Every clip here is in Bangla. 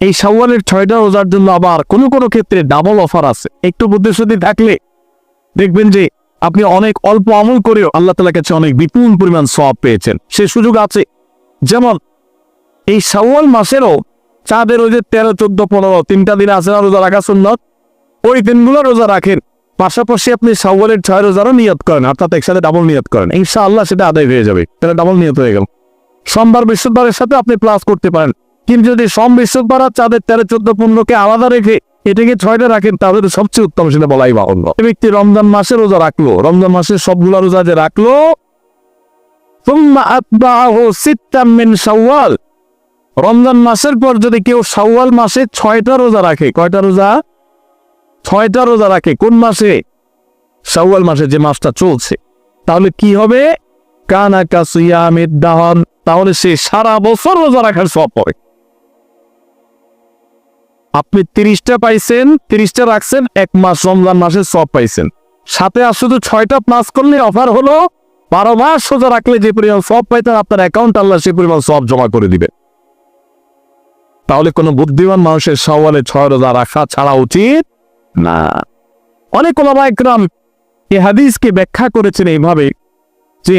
এই সাওয়ালের ছয়টা রোজার জন্য আবার কোনো কোনো ক্ষেত্রে ডাবল অফার আছে। একটু বুদ্ধিশুদ্ধি থাকলে দেখবেন যে আপনি অনেক অল্প আমল করেও আল্লাহ তালার কাছে অনেক বিপুল পরিমাণ সব পেয়েছেন। সে সুযোগ আছে। যেমন এই শাওয়াল মাসেরও চাঁদের যে তেরো, চোদ্দ, পনেরো তিনটা দিন আছে না রোজা রাখা সুন্নত? ওই দিনগুলো রোজা রাখেন। পাশাপাশি আপনি শাওয়ালের ছয় রোজারও নিয়ত করেন, অর্থাৎ একসাথে ডাবল নিয়ত করেন। ইনশা আল্লাহ সেটা আদায় হয়ে যাবে। তাহলে ডাবল নিয়ত হয়ে গেল। সোমবার, বৃহস্পতিবারের সাথে আপনি প্লাস করতে পারেন। কিন্তু যদি সম্মিশ্রণ করা চাঁদের তেরো, চোদ্দ পণ্যকে আলাদা রেখে এটাকে ছয়টা রাখেন, তাহলে সবচেয়ে উত্তম সেটা বলাই বাহন্য ব্যক্তি রমজান মাসে রোজা রাখল। রমজান মাসের সবগুলো রোজা যে রাখল রমজান মাসের পর যদি কেউ সাওয়াল মাসে ছয়টা রোজা রাখে, কয়টা রোজা? ছয়টা রোজা রাখে। কোন মাসে? সাওয়াল মাসে যে মাসটা চলছে। তাহলে কি হবে? কানা কাসুয়া দাহন। তাহলে সে সারা বছর রোজা রাখার সব পড়ে আপনি তিরিশটা পাইছেন, তিরিশটা রাখছেন, এক মাস, রমজান মাসে সব পাইছেন। সাথে আর শুধু ছয়টা প্লাস করলে অফার হলো, বারো মাস সোজা রাখলে যে পরিমাণ সব পাইতেন, আপনার অ্যাকাউন্ট আল্লাহ সেই পরিমাণ সব জমা করে দিবে। তাহলে কোনো বুদ্ধিমান মানুষের সওয়ালে ছয় রোজা রাখা ছাড়া উচিত না। অনেক ওলামা একরাম এই হাদিসকে ব্যাখ্যা করেছেন এইভাবে যে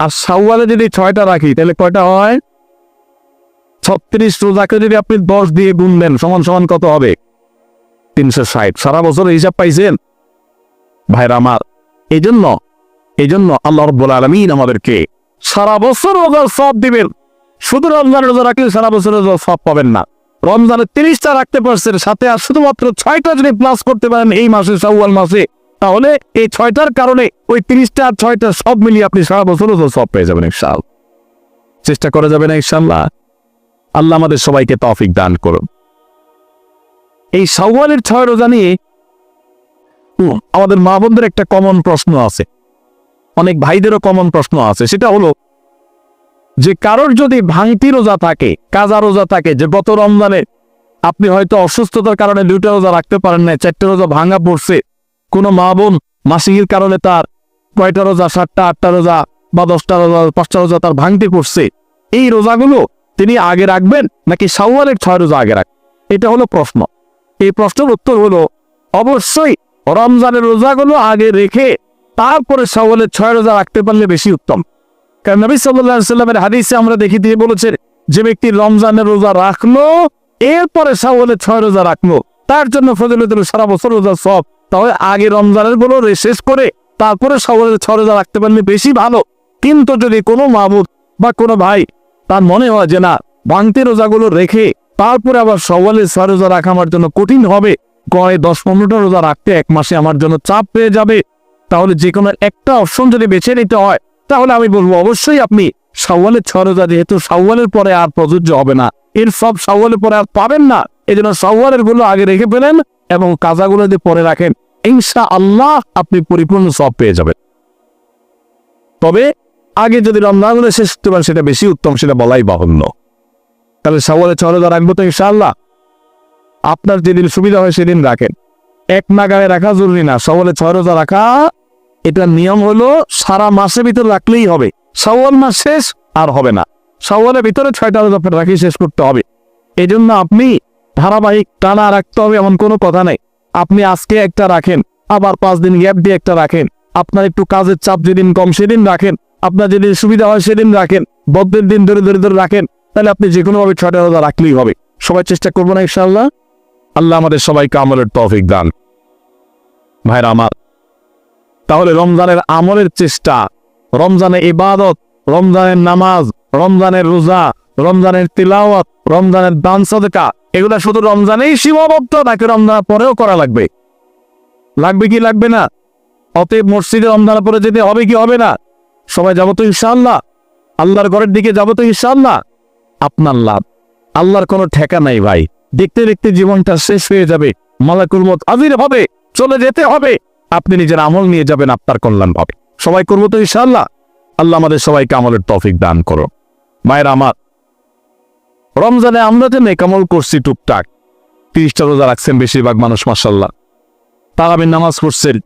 আর সাউয়ালে যদি ছয়টা রাখি, তাহলে কয়টা হয়? ছত্রিশ রোজাকে যদি আপনি দশ দিয়ে গুণ দেন, সমান সমান কত হবে? তিনশো ষাট। সারা বছর হিসাব পাইছেন? ভাইরা আমার এই জন্য এই জন্য আল্লাহ রব্বুল আলমিন আমাদেরকে সারা বছর রোজার সব দিবেন। শুধু রমজান রোজা রাখলে সারা বছর রোজার সব পাবেন না। রমজানের তিরিশটা রাখতে পারছেন, সাথে আর শুধুমাত্র ছয়টা যদি প্লাস করতে পারেন, এই মাসে সাউয়াল মাসে তাহলে এই ছয়টার কারণে ওই তিরিশটা আর ছয়টা সব মিলিয়ে আপনি সারা বছর সব পেয়ে যাবেন ইনশাল চেষ্টা করা যাবে না ইনশাল্লাহ আল্লাহ আমাদের সবাইকে তৌফিক দান করুন। এই সাউয়ালের ছয় রোজা নিয়ে আমাদের মা বোনদের একটা কমন প্রশ্ন আছে। অনেক ভাইদেরও কমন প্রশ্ন আছে। সেটা হলো, যে কারোর যদি ভাঙতি রোজা থাকে, কাজা রোজা থাকে, যে গত রমজানে আপনি হয়তো অসুস্থতার কারণে দুইটা রোজা রাখতে পারেন না চারটে রোজা ভাঙা পড়ছে কোনো মা বোন মাসিকের কারণে তার কয়টা রোজা, সাতটা, আটটা রোজা বা দশটা রোজা, পাঁচটা রোজা তার ভাঙতে পড়ছে। এই রোজাগুলো তিনি আগে রাখবেন নাকি সাওয়ালের ছয় রোজা আগে রাখবেন? এটা হলো প্রশ্ন। এই প্রশ্নের উত্তর হলো, অবশ্যই রমজানের রোজাগুলো আগে রেখে তারপরে সাওয়ালের ছয় রোজা রাখতে পারলে বেশি উত্তম। কারণ নবী সাল্লাল্লাহু সাল্লামের হাদিসে আমরা দেখি দিয়ে বলেছেন, যে ব্যক্তি রমজানের রোজা রাখল, এরপরে সাওয়ালের ছয় রোজা রাখল, তার জন্য ফজলত হলো সারা বছর রোজা সব তাহলে আগে রমজানেরগুলো শেষ করে তারপরে সাওয়ালের ছয় রোজা রাখতে পারলে বেশি ভালো। কিন্তু যদি কোনো মাহবুদ বা কোনো ভাই তার মনে হয় যে না, ভাঙতি রোজাগুলো রেখে তারপরে আবার সওয়ালের ছয় রোজা রাখা আমার জন্য কঠিন হবে, গড়ে দশ পনেরোটা রোজা রাখতে এক মাসে আমার জন্য চাপ পেয়ে যাবে, তাহলে যে কোনো একটা অপশন যদি বেছে নিতে হয়, তাহলে আমি বলব অবশ্যই আপনি সাওয়ালের ছয় রোজা যেহেতু সাওয়ালের পরে আর প্রযোজ্য হবে না। এর সব সাওয়ালের পরে আর পাবেন না। এই জন্য সাওয়ালেরগুলো আগে রেখে ফেলেন এবং কাজাগুলো যদি পরে রাখেন ইনশা আল্লাহ আপনি পরিপূর্ণ সব পেয়ে যাবেন। তবে আগে যদি রমজানগুলো শেষ করতে পারেন সেটা বেশি উত্তম, সেটা বলাই বাহুল্য। তাহলে সাওয়ালের ছয় রোজা রাখব তো ইনশাআল্লাহ আপনার যেদিন সুবিধা হয় সেদিন রাখেন। এক নাগারে রাখা জরুরি না সওয়ালে ছয় রোজা রাখা, এটা নিয়ম হলো সারা মাসের ভিতর রাখলেই হবে। সওয়াল মাস শেষ আর হবে না। সওয়ালের ভিতরে ছয়টা রোজা রাখি শেষ করতে হবে। এই জন্য আপনি ধারাবাহিক টানা রাখতে হবে, এমন কোনো কথা নেই। আপনি আজকে একটা রাখেন, আবার পাঁচ দিন গ্যাপ দিয়ে একটা রাখেন। আপনার একটু কাজের চাপ যেদিন কম, সেদিন রাখেন। আপনার যেদিন সুবিধা হয়, সেদিন রাখেন। বদ্ধের দিন ধরে ধরে ধরে রাখেন। তাহলে আপনি যে কোনোভাবে ছয়টা রোজা রাখলেই হবে। সবাই চেষ্টা করব না, ইনশাআল্লাহ। আল্লাহ আমাদের সবাইকে আমলের তৌফিক দান। ভাইরা আমার, তাহলে রমজানের আমলের চেষ্টা রমজানের ইবাদত, রমজানের নামাজ, রমজানের রোজা, রমজানের তিলাওয়াত, রমজানের দান সদকা এগুলা শুধু রমজানেই সীমাবদ্ধ নাকি রমজানের পরেও করা লাগবে। লাগবে কি লাগবে না? অতএব মসজিদে রমজানের পরে যেতে হবে কি হবে না? সবাই যাব তো ইনশাআল্লাহ। আল্লাহর ঘরের দিকে যাব তো ইনশাআল্লাহ। আপনার লাভ। আল্লাহর কোনো ঠেকা নাই ভাই। দেখতে দেখতে জীবনটা শেষ হয়ে যাবে। মালাকুল মত আবির হবে, চলে যেতে হবে। আপনি নিজের আমল নিয়ে যাবেন, আপনার কল্যাণ হবে। সবাই করব তো ইনশাআল্লাহ। আল্লাহ আমাদের সবাইকে আমলের তৌফিক দান করো মায়ের আমার রমজানে আমরা যে নেকামল করছি টুকটাক, তিরিশটা রোজা রাখছেন বেশিরভাগ মানুষ মাসাল্লাহ তারাবির নামাজ পড়ছেন।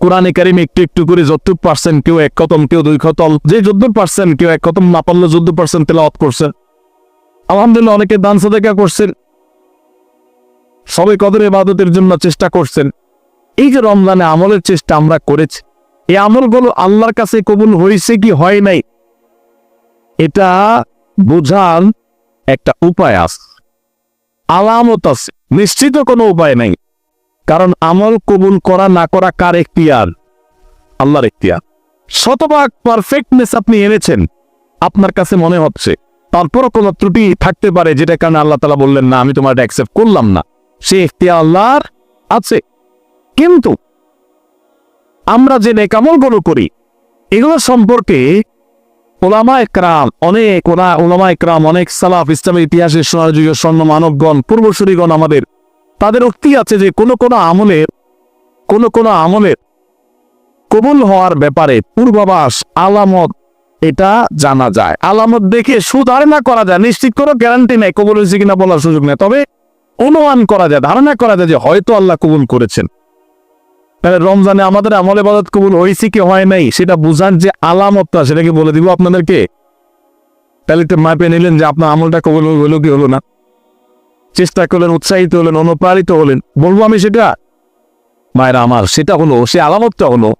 কোরআনে কারিম একটু একটু করে যতটুক পারছেন, কেউ এক কতম কেউ দুই খতম যে যদ্দুর পারছেন, কেউ এক কতম না পারলে যদ্দুর পারছেন, তেলাওয়াত করছেন। আলহামদুলিল্লাহ, অনেকে দান সাদেকা করছেন। সবাই কদর ইবাদতের জন্য চেষ্টা করছেন। এই যে রমজানে আমলের চেষ্টা আমরা করেছি, এই আমলগুলো আল্লাহর কাছে কবুল হয়েছে কি হয় নাই, এটা বোঝার একটা উপায় আছে। আলামত আছে। নিশ্চিত কোনো উপায় নাই। কারণ আমল কবুল করা না করা কার এখতিয়ার? আল্লাহর এখতিয়ার। শতভাগ পারফেক্টনেস আপনি এনেছেন। আপনার কাছে মনে হচ্ছে। তারপরও কোনো ত্রুটি থাকতে পারে, যেটা কারণে আল্লাহ তালা বললেন, না, আমি তোমার অ্যাকসেপ্ট করলাম না। সে এখতিয়ার আল্লাহর আছে। কিন্তু আমরা যে নেকামলগুলো করি, এগুলো সম্পর্কে ওলামা একরাম, অনেক ওলা ওলামা একরাম, অনেক সালাফ ইসলামের ইতিহাসের সোনারযুগীয় স্বর্ণ মানবগণ, পূর্বসূরীগণ আমাদের। তাদের উক্তি আছে যে কোনো কোনো আমলের কোনো কোনো আমলের কবুল হওয়ার ব্যাপারে পূর্বাভাস, আলামত, এটা জানা যায়। আলামত দেখে সুধারণা করা যায়। নিশ্চিত কোনো গ্যারান্টি নেই, কবুল হয়েছে কিনা বলার সুযোগ নেই। তবে অনুমান করা যায়, ধারণা করা যায় যে হয়তো আল্লাহ কবুল করেছেন। তাহলে রমজানে আমাদের আমলে বাদত কবুল হয়েছে কি হয় নাই, সেটা বুঝার যে আলামতটা, সেটাকে বলে দিব আপনাদেরকে। তাহলে একটু মাপে নিলেন যে আপনার আমলটা কবুল হলো কি হলো না। চেষ্টা করলেন, উৎসাহিত হলেন, অনুপ্রাণিত হলেন। বলব আমি সেটা? মায়েরা আমার, সেটা হলো, সে আলামতটা হলো।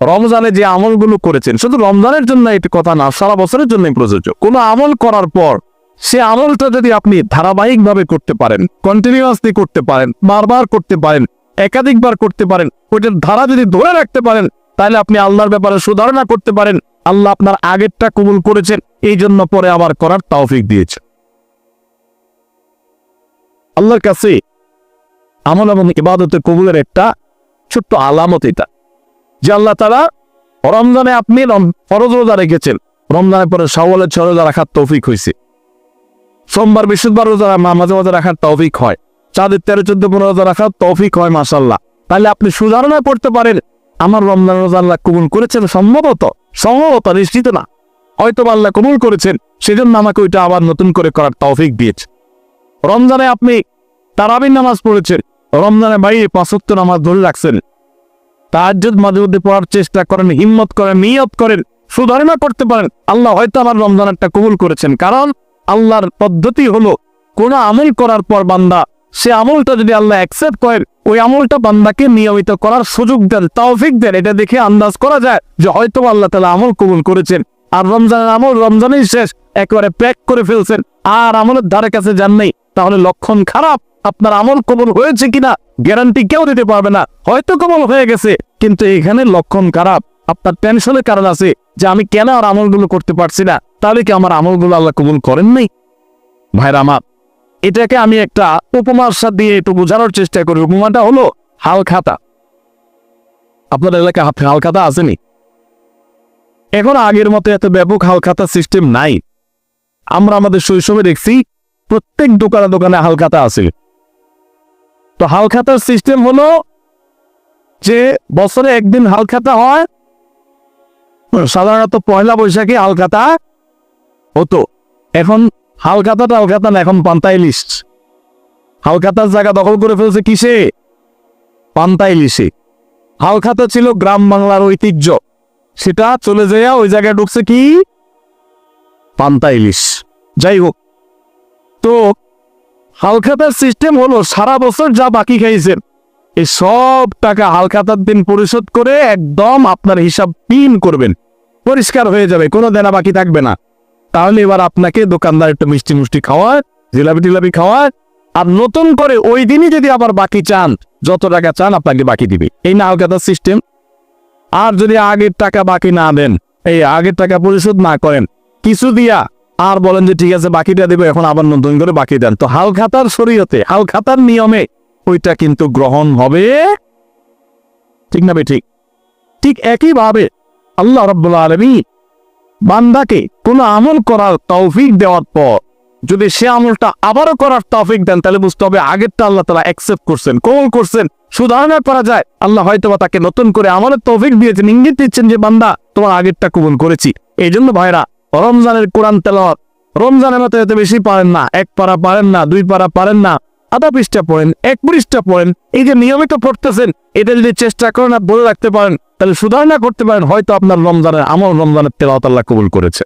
রমজানে যে আমলগুলো করেছেন, শুধু রমজানের জন্য এটি কথা না, সারা বছরের জন্য প্রযোজ্য। কোনো আমল করার পর, সে আমলটা যদি আপনি ধারাবাহিকভাবে করতে পারেন কন্টিনিউয়াসলি করতে পারেন, বারবার করতে পারেন একাধিকবার করতে পারেন, ওইটার ধারা যদি ধরে রাখতে পারেন, তাহলে আপনি আল্লাহর ব্যাপারে সুধারণা করতে পারেন। আল্লাহ আপনার আগেরটা কবুল করেছেন এই জন্য পরে আবার করার তৌফিক দিয়েছে। আল্লাহর কাছে আমল এবং ইবাদতের কবুলের একটা ছোট্ট আলামত এটা, যে আল্লাহ তারা রমজানে আপনি ফরজ রোজা রেখেছেন। রমজানের পরে সওয়ালের ছ রোজা রাখার তৌফিক হয়েছে সোমবার, বৃহস্পতিবার রোজা মাঝে মাঝে রাখার তৌফিক হয়। চাঁদের তেরো, চোদ্দ, পনেরো রোজা রাখার তৌফিক হয় মাসাল্লাহ তাহলে আপনি সুধারণা করতে পারেন। আমার রমজান রোজা আল্লাহ কবুল করেছেন? সম্ভবত সম্ভবত, নিশ্চিত না। হয়তো আল্লাহ কবুল করেছেন, সেজন্য আমাকে ওইটা আবার নতুন করে করার তৌফিক দিয়েছে। রমজানে আপনি তারাবির নামাজ পড়েছেন। রমজানে বাইরে পাঁচত্ব নামাজ ধরে রাখছেন। তাহাজ্জুদ মাঝে মধ্যে পড়ার চেষ্টা করেন, হিম্মত করেন, নিয়ত করেন, সুধারণা করতে পারেন। আল্লাহ হয়তো আমার রমজানেরটা কবুল করেছেন। কারণ আল্লাহর পদ্ধতি হলো কোন আমল করার পর বান্দা সে আমলটা যদি আল্লাহ অ্যাকসেপ্ট করেন ওই আমলটা বান্দাকে নিয়মিত করার সুযোগ দেন, তৌফিক দেন, এটা দেখে আন্দাজ করা যায় যে হয়তো আল্লাহ তালা আমল কবুল করেছেন। আর রমজানের আমল রমজানেই শেষ, একেবারে প্যাক করে ফেলছেন। আর আমলের ধারে কাছে যান নেই, তাহলে লক্ষণ খারাপ। আপনার আমল কবুল হয়েছে কিনা গ্যারান্টি কেউ দিতে পারবে না। হয়তো কবল হয়ে গেছে, কিন্তু এখানে লক্ষণ খারাপ। আপনার টেনশনের কারণ আছে যে আমি কেন আর আমলগুলো করতে পারছি না। তাহলে কি আমার আমলগুলো আল্লাহ কবুল করেন নাই? ভাইরা আমার, এটাকে আমি একটা উপমার সাথে দিয়ে একটু বোঝানোর চেষ্টা করি। উপমাটা হলো হাল খাতা আপনার এলাকায় হাল খাতা আসেনি? এখন আগের মতো এত ব্যাপক হাল খাতা সিস্টেম নাই। আমরা আমাদের শৈশবে দেখছি প্রত্যেক দোকানে দোকানে হাল খাতা আছে। তো হাল খাতার সিস্টেম হলো যে বছরে একদিন হাল খাতা হয়, সাধারণত পয়লা বৈশাখে হাল খাতা হতো। এখন হাল খাতাটা হাল খাতা না, এখন পান্তা ইলিশ হাল খাতার জায়গা দখল করে ফেলছে কিসে? পান্তা ইলিশে। হাল খাতা ছিল গ্রাম বাংলার ঐতিহ্য। সেটা চলে যায় ওই জায়গায় ঢুকছে কি? পান্তা ইলিশ। যাই হোক। তো, হালখাতার সিস্টেম হলো সারা বছর যা বাকি খাইছেন। এই সব টাকা হালখাতার দিন পরিশোধ করে একদম আপনার হিসাব পিন করবেন। পরিষ্কার হয়ে যাবে, কোনো দেনা বাকি থাকবে না। তাহলে এবার আপনাকে দোকানদার একটু মিষ্টি মুষ্টি খাওয়ায়, জিলাপি টিলাপি খাওয়ায় আর নতুন করে ওই দিনই যদি আবার বাকি চান, যত টাকা চান আপনাকে বাকি দিবে। এই না হালখাতার সিস্টেম আর যদি আগের টাকা বাকি না দেন, এই আগের টাকা পরিশোধ না করেন, কিছু দিয়া আর বলেন যে ঠিক আছে, বাকিটা দেবো, এখন আবার নতুন করে বাকি দেন। তো হাল খাতার শরীয়তে, হাল খাতার নিয়মে ওইটা কিন্তু গ্রহণ হবে। ঠিক না ঠিক? ঠিক একইভাবে আল্লাহ রব্বুল আলমী বান্দাকে কোনো আমল করার তৌফিক দেওয়ার পর যদি সে আমলটা আবারও করার তফিক দেন, তাহলে বুঝতে হবে আগেরটা আল্লাহ তালা অ্যাকসেপ্ট করছেন, কবুল করছেন। সুধারণা করা যায়, আল্লাহ হয়তো বা তাকে নতুন করে আমাদের তৌফিক দিয়েছেন, ইঙ্গিত দিচ্ছেন যে, বান্দা, তোমার আগেরটা কবুল করেছি। এই জন্য ভাইরা রমজানের কোরআন তেলাওয়াত, রমজানের মতো এত বেশি পারেন না, এক পারা পারেন না, দুই পারা পারেন না, আধা পৃষ্ঠা পড়েন, এক পৃষ্ঠা পড়েন, এই যে নিয়মিত পড়তেছেন, এটা যদি চেষ্টা করেন আর বলে রাখতে পারেন, তাহলে সুধারণা করতে পারেন, হয়তো আপনার রমজানের আমল, রমজানের তেলাওয়াত আল্লাহ কবুল করেছে।